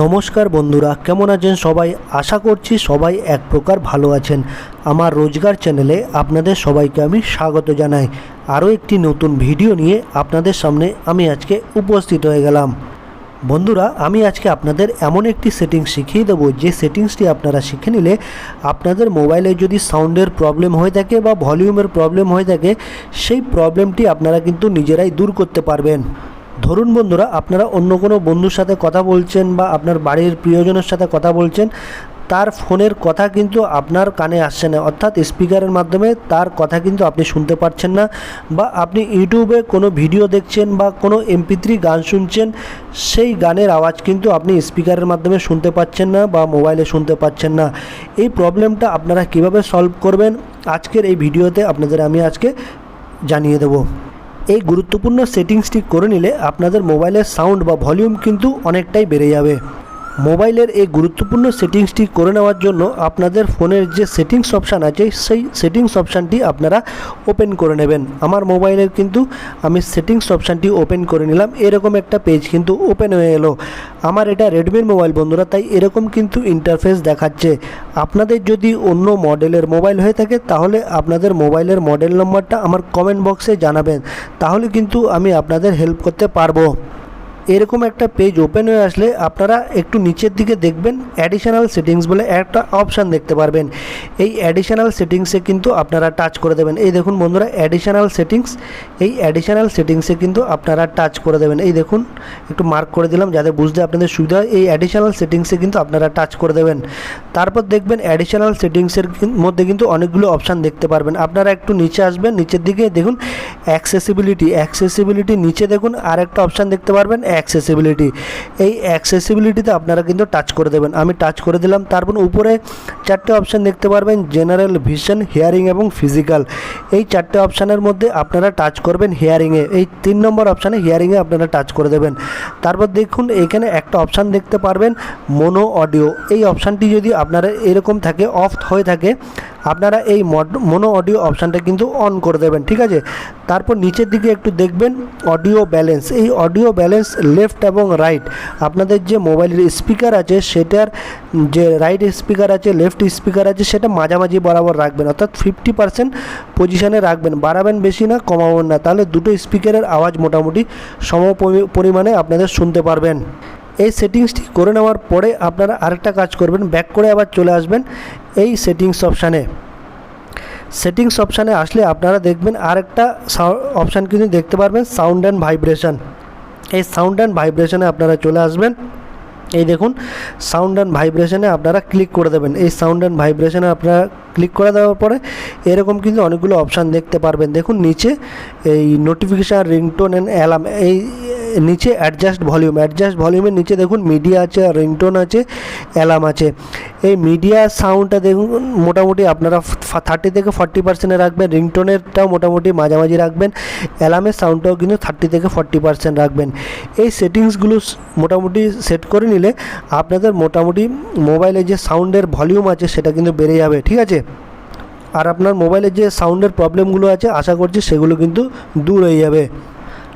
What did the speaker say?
নমস্কার বন্ধুরা, কেমন আছেন সবাই? আশা করছি সবাই এক প্রকার ভালো আছেন। আমার রোজগার চ্যানেলে আপনাদের সবাইকে আমি স্বাগত জানাই। আরও একটি নতুন ভিডিও নিয়ে আপনাদের সামনে আমি আজকে উপস্থিত হয়ে গেলাম। বন্ধুরা, আমি আজকে আপনাদের এমন একটি সেটিংস শিখিয়ে দেবো। যে সেটিংসটি আপনারা শিখে নিলে আপনাদের মোবাইলে যদি সাউন্ডের প্রবলেম হয়ে থাকে বা ভলিউমের প্রবলেম হয়ে থাকে, সেই প্রবলেমটি আপনারা কিন্তু নিজেরাই দূর করতে পারবেন। ধরুন বন্ধুরা, আপনারা অন্য কোনো বন্ধুর সাথে কথা বলছেন বা আপনার বাড়ির প্রিয়জনের সাথে কথা বলছেন, তার ফোনের কথা কিন্তু আপনার কানে আসছে না। অর্থাৎ স্পিকারের মাধ্যমে তার কথা কিন্তু আপনি শুনতে পাচ্ছেন না বা আপনি ইউটিউবে কোনো ভিডিও দেখছেন বা কোনো এমপি থ্রি গান শুনছেন, সেই গানের আওয়াজ কিন্তু আপনি স্পিকারের মাধ্যমে শুনতে পাচ্ছেন না বা মোবাইলে শুনতে পাচ্ছেন না। এই প্রবলেমটা আপনারা কীভাবে সলভ করবেন? আজকের এই ভিডিওতে আপনাদের আমি আজকে জানিয়ে দেবো। এই গুরুত্বপূর্ণ সেটিংসটি করে নিলে আপনাদের মোবাইলের সাউন্ড বা ভলিউম কিন্তু অনেকটাই বেড়ে যাবে। মোবাইলের এই গুরুত্বপূর্ণ সেটিংসটি করে নেওয়ার জন্য আপনাদের ফোনের যে সেটিংস অপশান আছে, সেই সেটিংস অপশানটি আপনারা ওপেন করে নেবেন। আমার মোবাইলের কিন্তু আমি সেটিংস অপশানটি ওপেন করে নিলাম। এরকম একটা পেজ কিন্তু ওপেন হয়ে এলো। আমার এটা রেডমির মোবাইল বন্ধুরা, তাই এরকম কিন্তু ইন্টারফেস দেখাচ্ছে। আপনাদের যদি অন্য মডেলের মোবাইল হয়ে থাকে, তাহলে আপনাদের মোবাইলের মডেল নম্বরটা আমার কমেন্ট বক্সে জানাবেন। তাহলে কিন্তু আমি আপনাদের হেল্প করতে পারব। এরকম একটা পেজ ওপেন হয়ে আসলে আপনারা একটু নিচের দিকে দেখবেন অ্যাডিশনাল সেটিংস বলে একটা অপশান দেখতে পারবেন। এই অ্যাডিশনাল সেটিংসে কিন্তু আপনারা টাচ করে দেবেন। এই দেখুন বন্ধুরা অ্যাডিশনাল সেটিংস এই অ্যাডিশনাল সেটিংসে কিন্তু আপনারা টাচ করে দেবেন। এই দেখুন, একটু মার্ক করে দিলাম যাতে বুঝতে আপনাদের সুবিধা হয়। এই অ্যাডিশনাল সেটিংসে কিন্তু আপনারা টাচ করে দেবেন। তারপর দেখবেন অ্যাডিশনাল সেটিংসের মধ্যে কিন্তু অনেকগুলো অপশান দেখতে পারবেন। আপনারা একটু নিচে আসবেন, নিচের দিকে দেখুন অ্যাক্সেসিবিলিটি অ্যাক্সেসিবিলিটি নিচে দেখুন আর একটা অপশান দেখতে পারবেন অ্যাক্সেসিবিলিটি এই অ্যাক্সেসিবিলিটিতে আপনারা কিন্তু টাচ করে দেবেন। আমি টাচ করে দিলাম। তারপর উপরে চারটে অপশান দেখতে পারবেন। জেনারেল ভিশন হিয়ারিং এবং ফিজিক্যাল এই চারটে অপশানের মধ্যে আপনারা টাচ করবেন হিয়ারিংয়ে এই তিন নম্বর অপশানে হিয়ারিংয়ে আপনারা টাচ করে দেবেন। তারপর দেখুন, এখানে একটা অপশান দেখতে পারবেন মোনো অডিও এই অপশানটি যদি আপনারা এরকম থাকে অফ হয়ে থাকে, আপনারা এই মোনো অডিও অপশানটা কিন্তু অন করে দেবেন। ঠিক আছে? তারপর নিচের দিকে একটু দেখবেন অডিও ব্যালেন্স এই অডিও ব্যালেন্স লেফট এবং রাইট আপনাদের যে মোবাইলের স্পিকার আছে, সেটার যে রাইট স্পিকার আছে লেফট স্পিকার আছে, সেটা মাঝামাঝি বরাবর রাখবেন। অর্থাৎ ফিফটি পার্সেন্ট পজিশানে রাখবেন। বাড়াবেন বেশি না, কমাবেন না। তাহলে দুটো স্পিকারের আওয়াজ মোটামুটি সম পরিমাণে আপনাদের শুনতে পারবেন। এই সেটিংসটি করে নেওয়ার পরে আপনারা আরেকটা কাজ করবেন ব্যাক করে আবার চলে আসবেন এই সেটিংস অপশানে সেটিংস অপশানে আসলে আপনারা দেখবেন আরেকটা অপশান কিন্তু দেখতে পারবেন সাউন্ড অ্যান্ড ভাইব্রেশন এই সাউন্ড অ্যান্ড ভাইব্রেশনে আপনারা চলে আসবেন। এই দেখুন সাউন্ড অ্যান্ড ভাইব্রেশনে আপনারা ক্লিক করে দেবেন। এই সাউন্ড অ্যান্ড ভাইব্রেশনে আপনারা ক্লিক করে দেওয়ার পরে এরকম কিন্তু অনেকগুলো অপশান দেখতে পারবেন। দেখুন, নিচে এই নোটিফিকেশান রিংটোন অ্যান্ড অ্যালার্ম এই নিচে অ্যাডজাস্ট ভলিউম অ্যাডজাস্ট ভলিউমের নিচে দেখুন মিডিয়া আছে রিংটোন আছে অ্যালার্ম আছে। এই মিডিয়া সাউন্ডটা দেখুন, মোটামুটি আপনারা থার্টি থেকে ফর্টি পার্সেন্টে রাখবেন রিংটোনেরটাও মোটামুটি মাঝামাঝি রাখবেন অ্যালার্মের সাউন্ডটাও কিন্তু থার্টি থেকে ফর্টি পার্সেন্ট রাখবেন। এই সেটিংসগুলো মোটামুটি সেট করে নিলে আপনাদের মোটামুটি মোবাইলে যে সাউন্ডের ভলিউম আছে, সেটা কিন্তু বেড়ে যাবে, ঠিক আছে? আর আপনার মোবাইলের যে সাউন্ডের প্রবলেমগুলো আছে, আশা করছি সেগুলো কিন্তু দূর হয়ে যাবে।